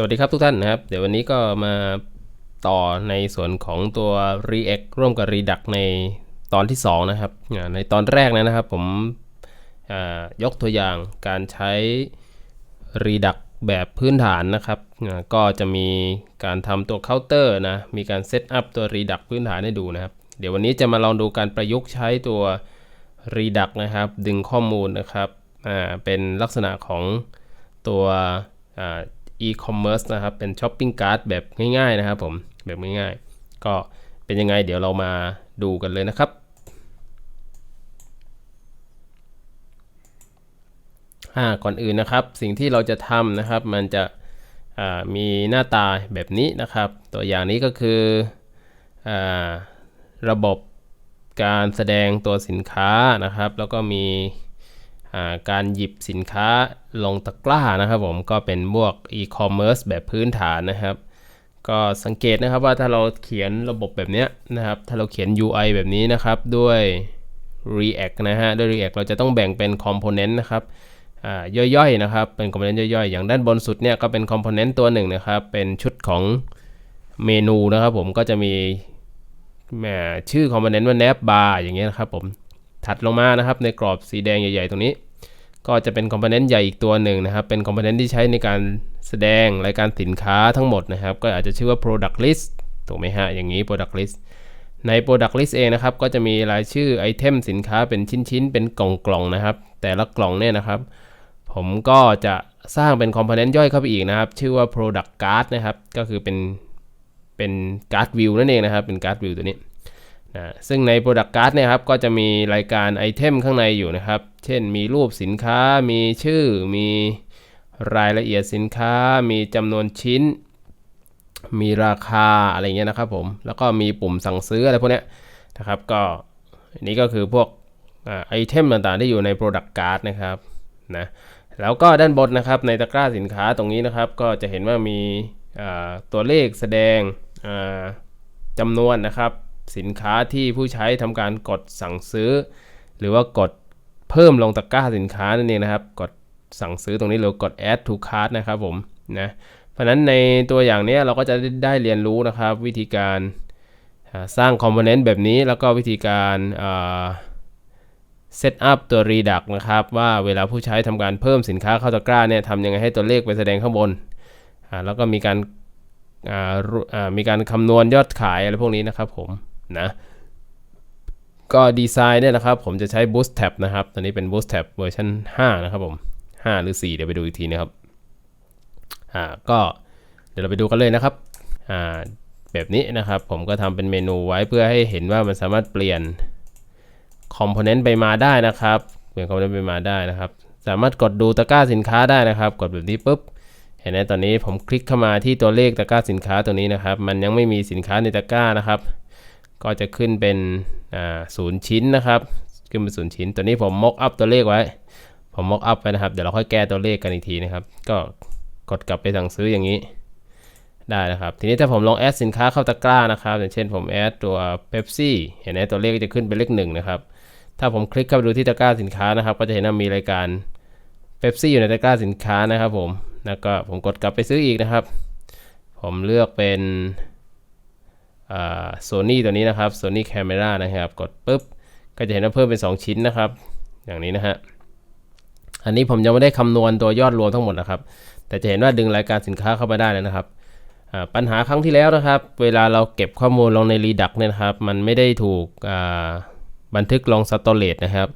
สวัสดีครับทุกท่านนะครับ เดี๋ยววันนี้ก็มาต่อในส่วนของตัว React ร่วมกับ Redux ในตอนที่ 2 นะครับ ในตอนแรกนะครับ ผมยกตัวอย่างการใช้ Redux แบบพื้นฐานนะครับ ก็จะมีการทำตัวเคาน์เตอร์นะ มีการเซตอัพตัว Redux พื้นฐานให้ดูนะครับ เดี๋ยววันนี้จะมาลองดูการประยุกต์ใช้ตัว Redux นะครับ ดึงข้อมูลนะครับเป็นลักษณะของตัว e-commerce นะครับ เป็นช้อปปิ้งการ์ดแบบง่ายๆนะครับผมแบบง่ายๆ ก็เป็นยังไงเดี๋ยวเรามาดูกันเลยนะครับก่อนอื่นนะครับ สิ่งที่เราจะทำนะครับ มันจะมีหน้าตาแบบนี้นะครับ ตัวอย่างนี้ก็คืออระบบการแสดงตัวสินค้านะครับ แล้วก็มี การหยิบสินค้าลงตะกร้านะครับผมก็เป็นพวก e-commerce แบบพื้นฐานนะครับ ก็สังเกตนะครับว่าถ้าเราเขียนระบบแบบนี้นะครับ ถ้าเราเขียน UI แบบนี้นะครับด้วย React นะฮะด้วย React เราจะต้องแบ่งเป็น Component นะครับย่อยๆนะครับ เป็น Component ย่อยๆ อย่างด้านบนสุดเนี่ยก็เป็น Component ตัวหนึ่งนะครับ เป็นชุดของเมนูนะครับผมก็จะมีแหมชื่อ Component ว่า nav bar อย่างเงี้ยนะครับผม ถัดลงมานะครับในกรอบสีแดงใหญ่ ๆ ตรงนี้ ก็จะเป็น Component ใหญ่อีกตัวหนึ่งนะครับ เป็น Component ที่ใช้ในการแสดงรายการสินค้าทั้งหมดนะครับ ก็อาจจะชื่อว่า Product List ถูกไหมฮะ อย่างนี้ Product List ใน Product List เองนะครับ ก็จะมีรายชื่อไอเทมสินค้าเป็นชิ้นๆ เป็นกล่องๆนะครับ แต่ละกล่องเนี่ยนะครับ ผมก็จะสร้างเป็น Component ย่อยเข้าไปอีกนะครับ ชื่อว่า Product Card นะครับ ก็คือเป็นเป็น Card View นั่นเองนะครับ เป็น Card View ตัวนี้ นะซึ่งใน Product Card เนี่ยครับก็จะมีรายการไอเทมข้างในอยู่นะครับ เช่นมีรูปสินค้า มีชื่อ มีรายละเอียดสินค้า มีจำนวนชิ้น มีราคาอะไรเงี้ยนะครับผม แล้วก็มีปุ่มสั่งซื้ออะไรพวกเนี้ยนะครับก็อันนี้ก็คือพวกอไอเทมต่างๆที่อยู่ใน Product Card นะครับนะแล้วก็ด้านบนนะครับในตะกร้าสินค้าตรงนี้นะครับ ก็จะเห็นว่ามีตัวเลขแสดงจำนวนนะครับ สินค้าที่ผู้ใช้ทำการกดสั่งซื้อ หรือว่ากดเพิ่มลงตะกร้าสินค้านั่นเองนะครับ กดสั่งซื้อตรงนี้หรือกด add to cart นะครับผมนะเพราะนั้นในตัวอย่างนี้เราก็จะได้เรียนรู้นะครับ วิธีการสร้างคอมโพเนนต์แบบนี้แล้วก็วิธีการเซตอัพตัว Redux นะครับ ว่าเวลาผู้ใช้ทำการเพิ่มสินค้าเข้าตะกร้าเนี่ยทำยังไงให้ตัวเลขไปแสดงข้างบน แล้วก็มีการมีการคำนวณยอดขายอะไรพวกนี้นะครับผม นะก็ดีไซน์เนี่ยนะครับ ผมจะใช้ Bootstrap นะครับ ตอนนี้เป็น Bootstrap เวอร์ชัน5 นะครับผม 5 หรือ 4 เดี๋ยวไปดูอีกทีนะครับ อ่า ก็เดี๋ยวเราไปดูกันเลยนะครับ อ่า แบบนี้นะครับ ผมก็ทำเป็นเมนูไว้เพื่อให้เห็นว่ามันสามารถเปลี่ยนคอมโพเนนต์ไปมาได้นะครับ เปลี่ยนคอมโพเนนต์ไปมาได้นะครับ สามารถกดดูตะกร้าสินค้าได้นะครับ กดแบบนี้ปุ๊บ เห็นไหมตอนนี้ผมคลิกเข้ามาที่ตัวเลขตะกร้าสินค้าตัวนี้นะครับ มันยังไม่มีสินค้าในตะกร้านะครับ ก็จะขึ้นเป็นศูนย์ชิ้นนะครับขึ้นเป็นศูนย์ชิ้น ตัวนี้ผมมอกอัพตัวเลขไว้ ผมมอกอัพไปนะครับ เดี๋ยวเราค่อยแก้ตัวเลขกันอีกทีนะครับ ก็กดกลับไปสั่งซื้ออย่างนี้ได้นะครับ ทีนี้ถ้าผมลองแอดสินค้าเข้าตะกร้านะครับ อย่างเช่นผมแอดตัวเ e p ซี่เห็นไหมตัวเลขก็จะขึ้นเป็นเลขหนึ่งนะครับ ถ้าผมคลิกเข้าไปดูที่ตะกร้าสินค้านะครับ ก็จะเห็นว่ามีรายการเ e p ซี่อยู่ในตะกร้าสินค้านะครับผม แล้วก็ผมกดกลับไปซื้ออีกนะครับ ผมเลือกเป็น โซนี่ตัวนี้นะครับ Sony Camera นะครับกดปุ๊บก็จะเห็นว่าเพิ่มเป็น 2 ชิ้นนะครับ อย่างนี้นะฮะอันนี้ผมยังไม่ได้คำนวณตัวยอดรวมทั้งหมดนะครับ แต่จะเห็นว่าดึงรายการสินค้าเข้ามาได้เลยนะครับปัญหาครั้งที่แล้วนะครับ เวลาเราเก็บข้อมูลลงใน Redux เนี่ยนะครับ มันไม่ได้ถูกบันทึกลง Storage นะครับ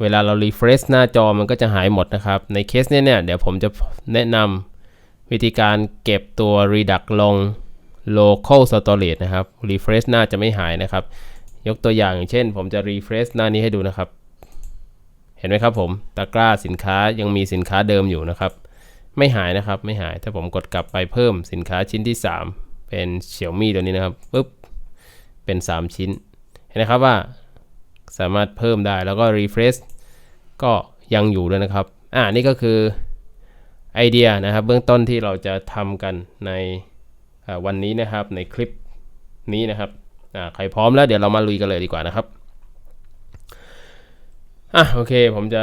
เวลาเรา refresh หน้าจอมันก็จะหายหมดนะครับ ในเคสเนี้ยเนี่ยเดี๋ยวผมจะแนะนำวิธีการเก็บตัว Redux ลง local storage นะครับ refresh หน้าจะไม่หายนะครับ ยกตัวอย่างอย่างเช่น ผมจะ refresh หน้านี้ให้ดูนะครับ เห็นไหมครับผม ตะกร้าสินค้ายังมีสินค้าเดิมอยู่นะครับ ไม่หายนะครับ ไม่หาย ถ้าผมกดกลับไปเพิ่มสินค้าชิ้นที่ 3 เป็น Xiaomi ตัวนี้นะครับปุ๊บ เป็น 3 ชิ้น เห็นไหมครับว่าสามารถเพิ่มได้แล้วก็ refresh ก็ยังอยู่ด้วยนะครับ อ่า นี่ก็คือไอเดียนะครับ เบื้องต้นที่เราจะทำกันใน วันนี้นะครับในคลิปนี้นะครับใครพร้อมแล้วเดี๋ยวเรามาลุยกันเลยดีกว่านะครับอะโอเคผมจะ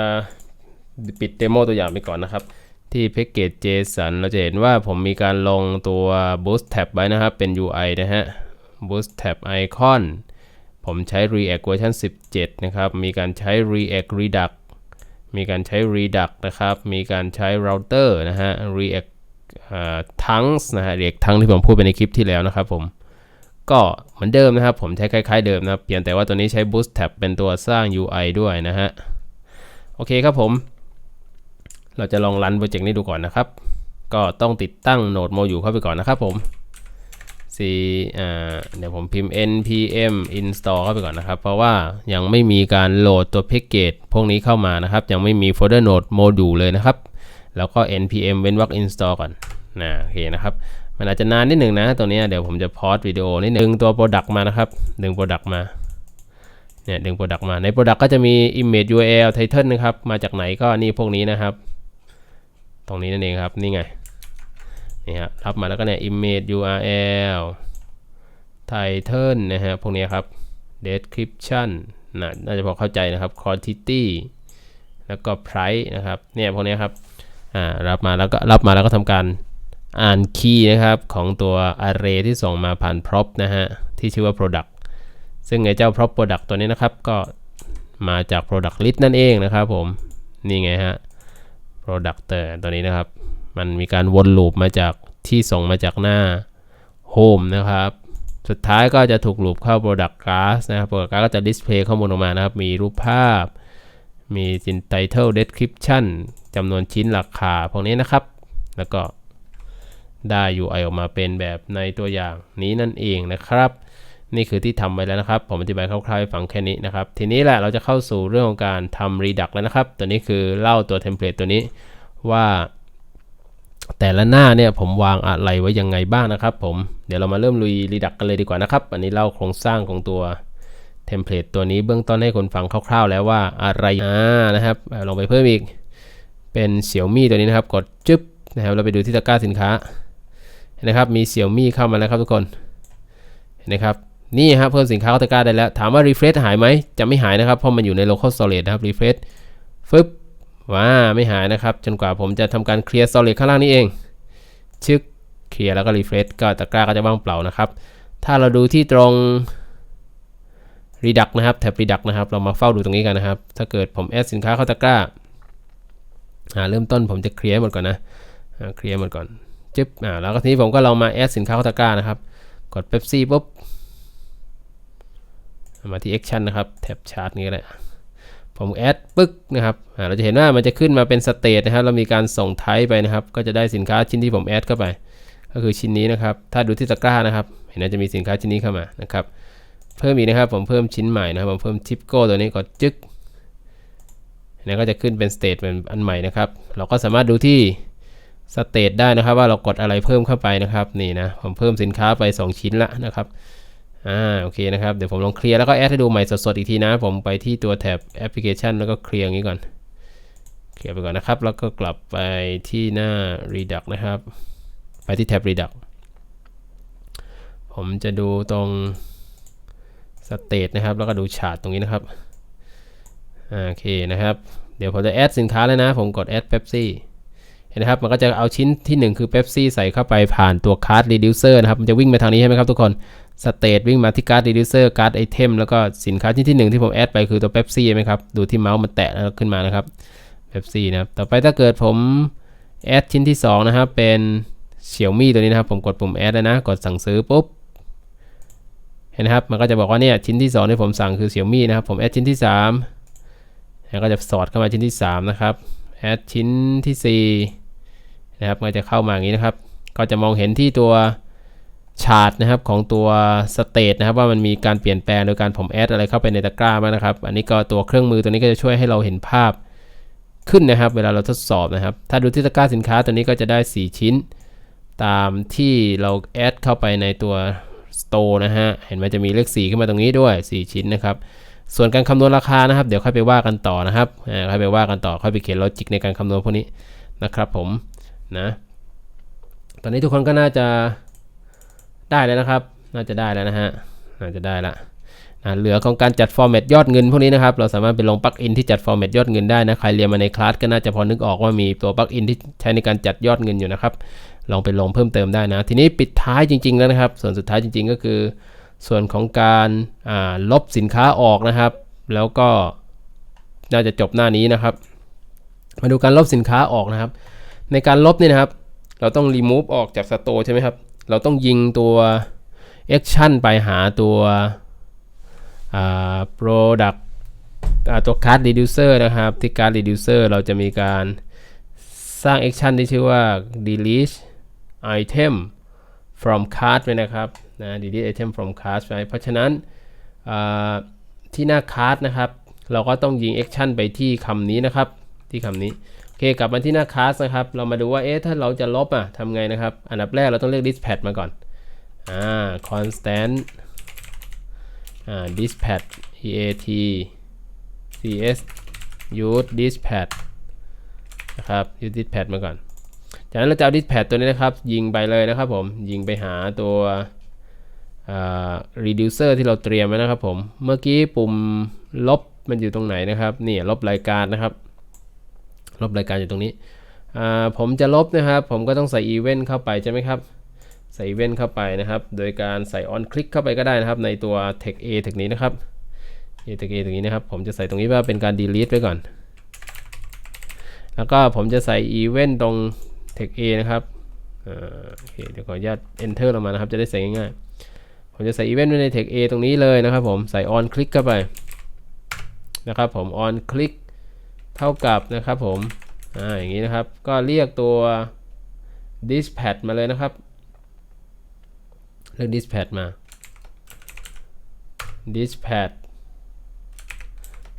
ปิดเดโมตัวอย่างไปก่อนนะครับ ที่ package JSON เราจะเห็นว่าผมมีการลงตัว boost tab ไว้นะครับ เป็น UI นะฮะ boost tab icon ผมใช้ React เวอร์ชัน17 นะครับ มีการใช้ React Redux มีการใช้ Redux นะครับ มีการใช้ router นะฮะ React ทั้งนะฮะ React ทั้งที่ผมพูดไปในคลิปที่แล้วนะครับผมก็เหมือนเดิมนะครับ ผมใช้คล้ายๆเดิมนะเปลี่ยนแต่ว่าตัวนี้ใช้ Boost Tab เป็นตัวสร้าง UI ด้วยนะฮะ โอเคครับผม เราจะลองรันโปรเจกต์นี้ดูก่อนนะครับ ก็ต้องติดตั้งโหนดโมอยู่เข้าไปก่อนนะครับผม c เดี๋ยวผมพิมพ์ npm install เข้าไปก่อนนะครับ เพราะว่ายังไม่มีการโหลดตัวแพ็กเกจพวกนี้เข้ามานะครับ ยังไม่มีโฟลเดอร์โหนดโมดูลเลยนะครับ แล้วก็ npm เว้นวรรค install ก่อนนะโอเคนะครับ มันอาจจะนานนิดหนึ่งนะตัวนี้เดี๋ยวผมจะพอสวิดีโอนิดหนึงดึงตัว Product มานะครับดึง Product มาเนี่ยดึง Product มาใน Product ก็จะมี image URL title นะครับ มาจากไหนก็นี่พวกนี้นะครับ ตรงนี้นั่นเองครับนี่ไงนี่ฮะรับมาแล้วก็เนี่ย image URL title นะฮะพวกนี้ครับ description น่าจะพอเข้าใจนะครับ quantity แล้วก็ price นะครับเนี่ยพวกนี้ครับ อ่ารับมาแล้วก็รับมาแล้วก็ทำการอ่านคีย์นะครับของตัว array ที่ส่งมาผ่าน prop นะฮะที่ชื่อว่า product ซึ่งไอ้เจ้า prop product ตัวนี้นะครับก็มาจาก product list นั่นเองนะครับผม นี่ไงฮะ product ตัวนี้นะครับ มันมีการวนลูปมาจากที่ส่งมาจากหน้า home นะครับ สุดท้ายก็จะถูกลูปเข้า product class นะครับ product class ก็จะ display ข้อมูลออกมานะครับ มีรูปภาพ มีสิน title description จำนวนชิ้นราคาพวกนี้นะครับ แล้วก็ได้ UI ออกมาเป็นแบบในตัวอย่างนี้นั่นเองนะครับ นี่คือที่ทำไปแล้วนะครับ ผมอธิบายคร่าวๆให้ฟังแค่นี้นะครับ ทีนี้แหละเราจะเข้าสู่เรื่องของการทำ Redux แล้วนะครับ ตัวนี้คือเล่าตัวเทมเพลตตัวนี้ว่าแต่ละหน้าเนี่ยผมวางอะไรไว้ยังไงบ้างนะครับ ผมเดี๋ยวเรามาเริ่มลุย Redux กันเลยดีกว่านะครับ อันนี้เล่าโครงสร้างของตัวเทมเพลตตัวนี้เบื้องต้นให้คนฟังคร่าวๆ แล้วว่าอะไรอ่านะครับลองไปเพิ่มอีก เป็นเสี่ยวมี่ตัวนี้นะครับ กดจึ๊บนะครับ เราไปดูที่ตะกร้าสินค้านะครับ มีเสี่ยวมี่เข้ามาแล้วครับทุกคนเห็นะครับ นี่ครับเพิ่มสินค้าเข้าตะกร้าได้แล้ว ถามว่า refresh หายไหม จะไม่หายนะครับ เพราะมันอยู่ใน local storage นะครับ refresh ฟึบว้าไม่หายนะครับ จนกว่าผมจะทำการเคลียร์ storage ข้างล่างนี้เอง ชึกเคลียร์แล้วก็ refresh ก็ตะกร้าก็จะว่างเปล่านะครับ ถ้าเราดูที่ตรง Redux นะครับ แท็บ Redux นะครับ เรามาเฝ้าดูตรงนี้กันนะครับ ถ้าเกิดผมแอดสินค้าเข้าตะกร้า อ่าเริ่มต้นผมจะเคลียร์หมดก่อนนะเคลียร์หมดก่อนจึ๊บอ่าแล้วก็ทีนี้ผมก็ลองมาแอดสินค้าเข้าตะกร้านะครับ กด Pepsi ปุ๊บมาที่ Action นะครับ แท็บชาร์ตนี้ก็ได้ผมแอดปึ๊กนะครับเราจะเห็นว่ามันจะขึ้นมาเป็นสเตทนะครับ เรามีการส่งไทป์ไปนะครับ ก็จะได้สินค้าชิ้นที่ผมแอดเข้าไป ก็คือชิ้นนี้นะครับ ถ้าดูที่ตะกร้านะครับ เห็นว่าจะมีสินค้าชิ้นนี้เข้ามานะครับ เพิ่มอีกนะครับ ผมเพิ่มชิ้นใหม่นะครับ ผมเพิ่มทิปโก้ตัวนี้กดจึ๊ก นะก็จะขึ้นเป็นสเตทเป็นอันใหม่นะครับ เราก็สามารถดูที่สเตทได้นะครับ ว่าเรากดอะไรเพิ่มเข้าไปนะครับนี่นะผมเพิ่มสินค้าไป 2 ชิ้นละนะครับอ่าโอเคนะครับเดี๋ยวผมลองเคลียร์แล้วก็แอดให้ดูใหม่สดๆอีกทีนะ ผมไปที่ตัวแท็บแอปพลิเคชันแล้วก็เคลียร์งนี้ก่อนเคลียร์ไปก่อนนะครับ แล้วก็กลับไปที่หน้า Redux นะครับ ไปที่แท็บ Redux ผมจะดูตรงสเตทนะครับ แล้วก็ดูชาร์ตรงนี้นะครับ โอเคนะครับ เดี๋ยวผมจะแอดสินค้าแล้วนะ ผมกดแอด Pepsi เห็นนะครับ มันก็จะเอาชิ้นที่ 1 คือ Pepsi ใส่เข้าไปผ่านตัว Card Reducer นะครับ มันจะวิ่งมาทางนี้ใช่ไหมครับทุกคนสเตทวิ่งมาที่ Card Reducer Card Item แล้วก็สินค้าชิ้นที่ 1 ที่ผมแอดไปคือตัว Pepsi ใช่ไหมครับ ดูที่เมาส์มันแตะแล้วขึ้นมานะครับ Pepsi นะครับ ต่อไปถ้าเกิดผมแอดชิ้นที่ 2 นะครับ เป็นเสี่ยวมี่ตัวนี้นะครับ ผมกดปุ่มแอดแล้วนะ กดสั่งซื้อปุ๊บ เห็นครับ มันก็จะบอกว่าเนี่ยชิ้นที่2ที่ผมสั่งคือเสี่ยวมี่นะครับ ผมแอดชิ้นที่ 3 แล้วก็จะสอดเข้ามาชิ้นที่ 3 นะครับ แอดชิ้นที่4นะครับมันจะเข้ามาอย่างนี้นะครับ ก็จะมองเห็นที่ตัวชาร์ตนะครับของตัวสเตทนะครับว่ามันมีการเปลี่ยนแปลงโดยการผมแอดอะไรเข้าไปในตะกร้าบ้างนะครับ อันนี้ก็ตัวเครื่องมือตัวนี้ก็จะช่วยให้เราเห็นภาพขึ้นนะครับ เวลาเราทดสอบนะครับ ถ้าดูที่ตะกร้าสินค้าตัวนี้ก็จะได้ 4 ชิ้น ตามที่เราแอดเข้าไปในตัว Store นะฮะ เห็นไหมจะมีเลข 4 ขึ้นมาตรงนี้ด้วย 4 ชิ้นนะครับ ส่วนการคำนวณราคานะครับ เดี๋ยวค่อยไปว่ากันต่อนะครับค่อยไปว่ากันต่อค่อยไปเขียนลอจิกในการคำนวณพวกนี้นะครับผมนะตอนนี้ทุกคนก็น่าจะได้แล้วนะครับ น่าจะได้แล้วนะฮะน่าจะได้ละนะเหลือของการจัด format ยอดเงินพวกนี้นะครับ เราสามารถไปลงปลั๊กอินที่จัด format ยอดเงินได้นะ ใครเรียนมาในคลาสก็น่าจะพอนึกออกว่ามีตัวปลั๊กอินที่ใช้ในการจัดยอดเงินอยู่นะครับ ลองไปลงเพิ่มเติมได้นะ ทีนี้ปิดท้ายจริง ๆ แล้วนะครับ ส่วนสุดท้ายจริง ๆ ก็คือ ส่วนของการลบสินค้าออกนะครับ แล้วก็น่าจะจบหน้านี้นะครับ มาดูการลบสินค้าออกนะครับ ในการลบเนี่ยนะครับ เราต้อง remove ออกจากสโตใช่ไหมครับ เราต้องยิงตัว action ไปหาตัวอ่า product อ่าตัว card reducer นะครับ ที่ card reducer เราจะมีการสร้าง action ที่ชื่อว่า delete item from cart ไว้นะครับนะ delete item from cart ไว้เพราะฉะนั้นที่หน้า cart นะครับ เราก็ต้องยิง action ไปที่คำนี้นะครับ ที่คำนี้ โอเค กลับมาที่หน้า class นะครับ เรามาดูว่า เอ๊ะ ถ้าเราจะลบอะทำไงนะครับ อันดับแรกเราต้องเรียก dispatch มาก่อน อ่า constant อ่า dispatch eat cs use dispatch นะครับ use dispatch มาก่อน จากนั้นเราจะเอา dispatch ตัวนี้นะครับ ยิงไปเลยนะครับผมยิงไปหาตัว reducer ที่เราเตรียมไว้นะครับผมเมื่อกี้ปุ่มลบมันอยู่ตรงไหนนะครับนี่ลบรายการนะครับ ลบรายการอยู่ตรงนี้ผมจะลบนะครับ ผมก็ต้องใส่ event เข้าไปใช่ไหมครับใส่ event เข้าไปนะครับ โดยการใส่ on click เข้าไปก็ได้นะครับ ในตัว text a text นี้นะครับ a text a ตรงนี้นะครับ ผมจะใส่ตรงนี้ว่าเป็นการ delete ไว้ก่อน แล้วก็ผมจะใส่ event ตรง text a นะครับโอเคเดี๋ยวขออนุญาต enter ลงมานะครับ จะได้ใส่ง่ายๆ ผมจะใส่ event ไว้ใน text a ตรงนี้เลยนะครับผม ใส่ on click เข้าไป นะครับผม on click เท่ากับนะครับผม อ่า อย่างนี้นะครับ ก็เรียกตัว dispatch มาเลยนะครับ เรียก dispatch มา dispatch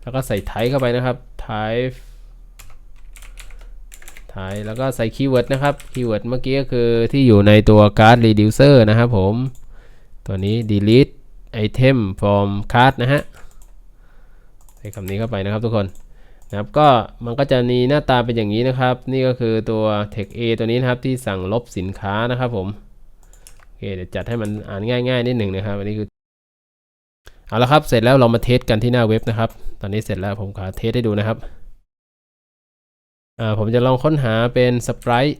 แล้วก็ใส่ type เข้าไปนะครับ type type แล้วก็ใส่ keyword นะครับ keyword เมื่อกี้ก็คือที่อยู่ในตัว card reducer นะครับผม ตัวนี้ delete item from card นะฮะ ใส่คำนี้เข้าไปนะครับทุกคนนะครับก็มันก็จะมีหน้าตาเป็นอย่างนี้นะครับ นี่ก็คือตัว text a ตัวนี้นะครับที่สั่งลบสินค้านะครับผมโอเคเดี๋ยวจัดให้มันอ่านง่ายๆนิดหนึ่งนะครับอันนี้คือเอาละครับเสร็จแล้วเรามาเทสกันที่หน้าเว็บนะครับ ตอนนี้เสร็จแล้วผมขอเทสให้ดูนะครับ ผมจะลองค้นหาเป็น sprite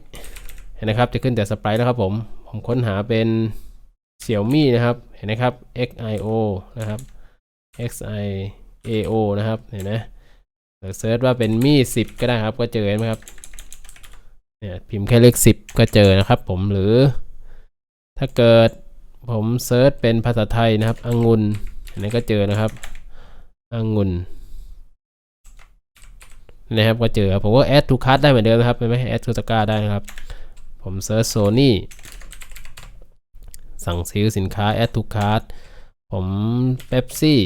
เห็นนะครับ จะขึ้นแต่ sprite แล้วครับผม ผมค้นหาเป็น Xiaomi นะครับ เห็นไหมครับ xio นะครับ xiao นะครับ เห็นไหมหรือเซิร์ชว่าเป็นมี่สิบก็ได้ครับ ก็เจอไหมครับ เนี่ยพิมพ์แค่เลขสิบก็เจอนะครับผม หรือ ถ้าเกิดผมเซิร์ชเป็นภาษาไทยนะครับ องุ่นอันนี้ก็เจอนะครับองุ่น นะครับก็เจอผมก็แอดทูคัสได้เหมือนเดิมนะครับไหมแอดทูสกาได้นะครับ ผมเซิร์ชโซนี่สั่งซื้อสินค้าแอดทูคัสผมเ e ปซี่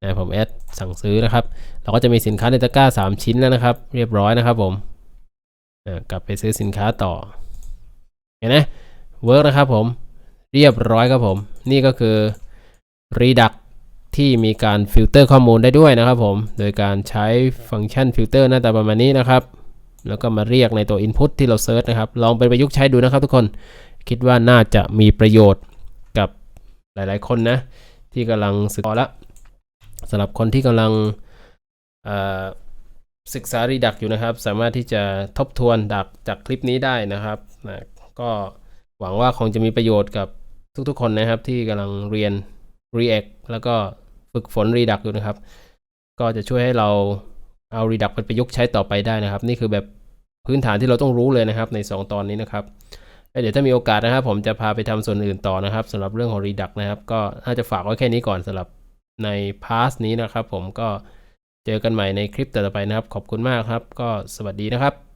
นะผมแอดสั่งซื้อนะครับ เราก็จะมีสินค้าในตะกร้า 3 ชิ้นแล้วนะครับ เรียบร้อยนะครับผมกลับไปซื้อสินค้าต่อเห็นไหมเวิร์กนะครับผมเรียบร้อยครับผม นี่ก็คือ Redux ที่มีการฟิลเตอร์ข้อมูลได้ด้วยนะครับผม โดยการใช้ฟังก์ชันฟิลเตอร์หน้าตาประมาณนี้นะครับ แล้วก็มาเรียกในตัว Input ที่เราเซิร์ชนะครับ ลองไปประยุกต์ใช้ดูนะครับทุกคน คิดว่าน่าจะมีประโยชน์กับหลายๆคนนะ ที่กำลังศึกษาละสำหรับคนที่กำลังศึกษารีดักอยู่นะครับ สามารถที่จะทบทวนดักจากคลิปนี้ได้นะครับนะก็หวังว่าคงจะมีประโยชน์กับทุกๆ คนนะครับที่กำลังเรียน React แล้วก็ ฝึกฝนรีดักอยู่นะครับ ก็จะช่วยให้เราเอารีดักไปประยุกต์ใช้ต่อไปได้นะครับ นี่คือแบบพื้นฐานที่เราต้องรู้เลยนะครับใน 2 ตอนนี้นะครับเดี๋ยวถ้ามีโอกาสนะครับ ผมจะพาไปทำส่วนอื่นต่อนะครับสำหรับเรื่องของ Redux นะครับ ก็น่าจะฝากไว้แค่นี้ก่อนสำหรับในพาร์ทนี้นะครับ ผมก็เจอกันใหม่ในคลิปต่อไปนะครับ ขอบคุณมากครับ ก็สวัสดีนะครับ